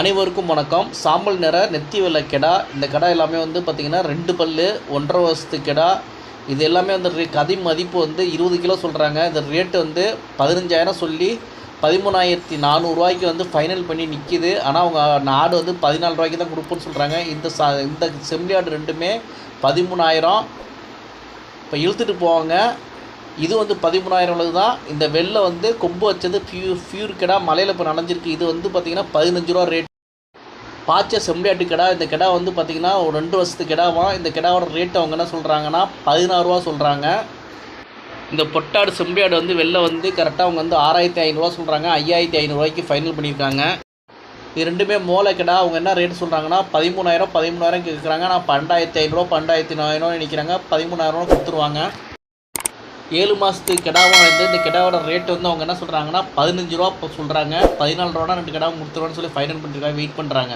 அனைவருக்கும் வணக்கம். சாம்பல் நிற நெத்தி வெள்ளை கெடா. இந்த கெடா எல்லாமே வந்து பார்த்திங்கன்னா ரெண்டு பல் ஒன்றரை வருஷத்து கெடா. இது எல்லாமே வந்து கதி மதிப்பு வந்து இருபது கிலோ சொல்கிறாங்க இந்த ரேட்டு வந்து பதினஞ்சாயிரம் சொல்லி பதிமூணாயிரத்தி நானூறுரூவாய்க்கு வந்து ஃபைனல் பண்ணி நிற்கிது ஆனால் அவங்க நாடு வந்து பதினாலு ரூபாய்க்கு தான் கொடுப்போன்னு சொல்கிறாங்க இந்த சா இந்த செம்மறி ஆடு ரெண்டுமே பதிமூணாயிரம். இப்போ இழுத்துட்டு போவாங்க. இது வந்து பதிமூணாயிரம் உள்ளது தான் இந்த வெள்ளை வந்து கொம்பு வச்சது ஃபியூ ஃபியூர் கிடா. மலையில் இப்போ நனைஞ்சிருக்கு. இது வந்து பார்த்திங்கன்னா பதினஞ்சு ரூபா ரேட் பாய்ச்ச செம்பியாட்டு கிடா. இந்த கிடா வந்து பார்த்திங்கன்னா ஒரு ரெண்டு வருஷத்து கிடாவா. இந்த கிடாவோட ரேட் அவங்க என்ன சொல்கிறாங்கன்னா பதினாறுரூவா சொல்கிறாங்க இந்த பொட்டாடு செம்பியாடு வந்து வெளில வந்து கரெக்டாக அவங்க வந்து ஆறாயிரத்தி ஐநூறுரூவா சொல்கிறாங்க ஐயாயிரத்தி ஐநூறுரூவாய்க்கு ஃபைனல் பண்ணியிருக்காங்க. இது ரெண்டுமே மோளை கிடா. அவங்க என்ன ரேட் சொல்கிறாங்கன்னா பதிமூணாயிரம் பதிமூணாயிரம் கேட்குறாங்க ஆனால் பன்னெண்டாயிரத்தி ஐநூறுரூவா பன்னெண்டாயிரத்தி நாயிரம் நினைக்கிறாங்க. பதிமூணாயிரரூவா கொடுத்துருவாங்க. ஏழு மாதத்து கிடாவும் வந்து இந்த கிடாவோட ரேட் வந்து அவங்க என்ன சொல்கிறாங்கன்னா பதினஞ்சு ரூபா இப்போ சொல்கிறாங்க பதினாலு ரூபா ரெண்டு கிடாவும் கொடுத்துருவான்னு சொல்லி ஃபைனல் பண்ணிருக்காங்க வெயிட் பண்ணுறாங்க